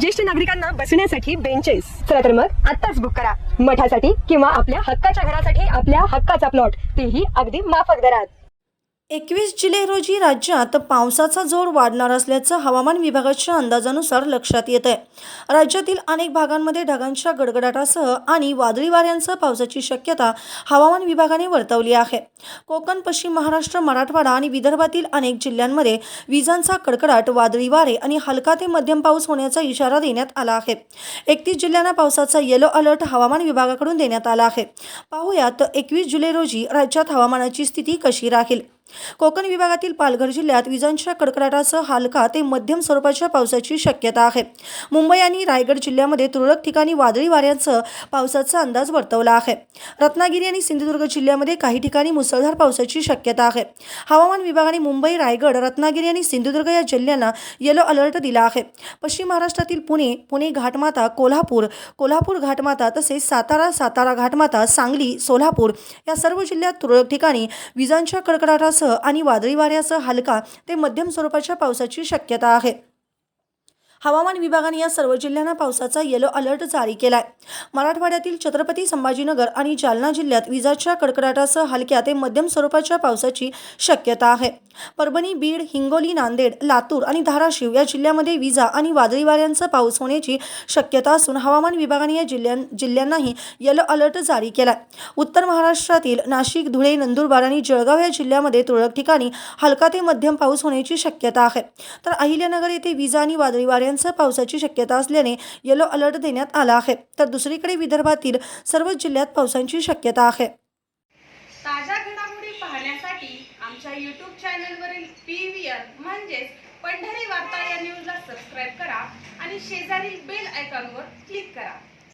ज्येष्ठ नागरिकांना बसण्यासाठी बेंचेस चला तर मग आत्ताच बुक करा. मठासाठी किंवा आपल्या हक्काच्या घरासाठी आपल्या हक्काचा प्लॉट तेही अगदी माफक दरात. एकवीस जुलै रोजी राज्यात पावसाचा जोर वाढणार असल्याचं हवामान विभागाच्या अंदाजानुसार लक्षात येत आहे राज्यातील अनेक भागांमध्ये ढगांच्या गडगडाटासह आणि वादळी वाऱ्यांसह पावसाची शक्यता हवामान विभागाने वर्तवली आहे. कोकण पश्चिम महाराष्ट्र मराठवाडा आणि विदर्भातील अनेक जिल्ह्यांमध्ये विजांचा कडकडाट वादळी वारे आणि हलका ते मध्यम पाऊस होण्याचा इशारा देण्यात आला आहे. एकतीस जिल्ह्यांना पावसाचा येलो अलर्ट हवामान विभागाकडून देण्यात आला आहे. पाहुयात एकवीस जुलै रोजी राज्यात हवामानाची स्थिती कशी राहील. कोकण विभागातील पालघर जिल्ह्यात विजांच्या कडकडाटासह हलका ते मध्यम स्वरूपाच्या पावसाची शक्यता आहे. मुंबई आणि रायगड जिल्ह्यामध्ये तुरळक ठिकाणी वादळी वाऱ्यांसह पावसाचा अंदाज वर्तवला आहे. रत्नागिरी आणि सिंधुदुर्ग जिल्ह्यामध्ये काही ठिकाणी मुसळधार पावसाची शक्यता आहे. हवामान विभागाने मुंबई रायगड रत्नागिरी आणि सिंधुदुर्ग या जिल्ह्यांना येलो अलर्ट दिला आहे. पश्चिम महाराष्ट्रातील पुणे पुणे घाटमाता कोल्हापूर कोल्हापूर घाटमाता तसेच सातारा सातारा घाटमाता सांगली सोलापूर या सर्व जिल्ह्यात तुरळक ठिकाणी विजांच्या कडकडाटासह आणि वादळी वाऱ्यासह हलका ते मध्यम स्वरूपाच्या पावसाची शक्यता आहे. हवामान विभागाने या सर्व जिल्ह्यांना पावसाचा येलो अलर्ट जारी केलाय. मराठवाड्यातील छत्रपती संभाजीनगर आणि जालना जिल्ह्यात विजाच्या कडकडाटासह हलक्या ते मध्यम स्वरूपाच्या पावसाची शक्यता आहे. परभणी बीड हिंगोली नांदेड लातूर आणि धाराशिव या जिल्ह्यामध्ये विजा आणि वादळी वाऱ्यांचा पाऊस होण्याची शक्यता असून हवामान विभागाने या जिल्ह्यां जिल्ह्यांनाही येलो अलर्ट जारी केलाय. उत्तर महाराष्ट्रातील नाशिक धुळे नंदुरबार आणि जळगाव या जिल्ह्यामध्ये तुरळक ठिकाणी हलका ते मध्यम पाऊस होण्याची शक्यता आहे. तर अहिल्यानगर येथे विजा आणि वादळी वाऱ्यांसह पावसाची शक्यता असल्याने येलो अलर्ट देण्यात आला आहे. तर दुसरीकडे विदर्भातील सर्व जिल्ह्यात पावसाची शक्यता आहे. ताज्या घडामोडी पाहण्यासाठी आमच्या यूट्यूब चॅनलवरील पी व्ही आर म्हणजेच पंढरी वार्ता या न्यूजला सबस्क्राईब करा आणि शेजारील बेल आयकॉनवर क्लिक करा.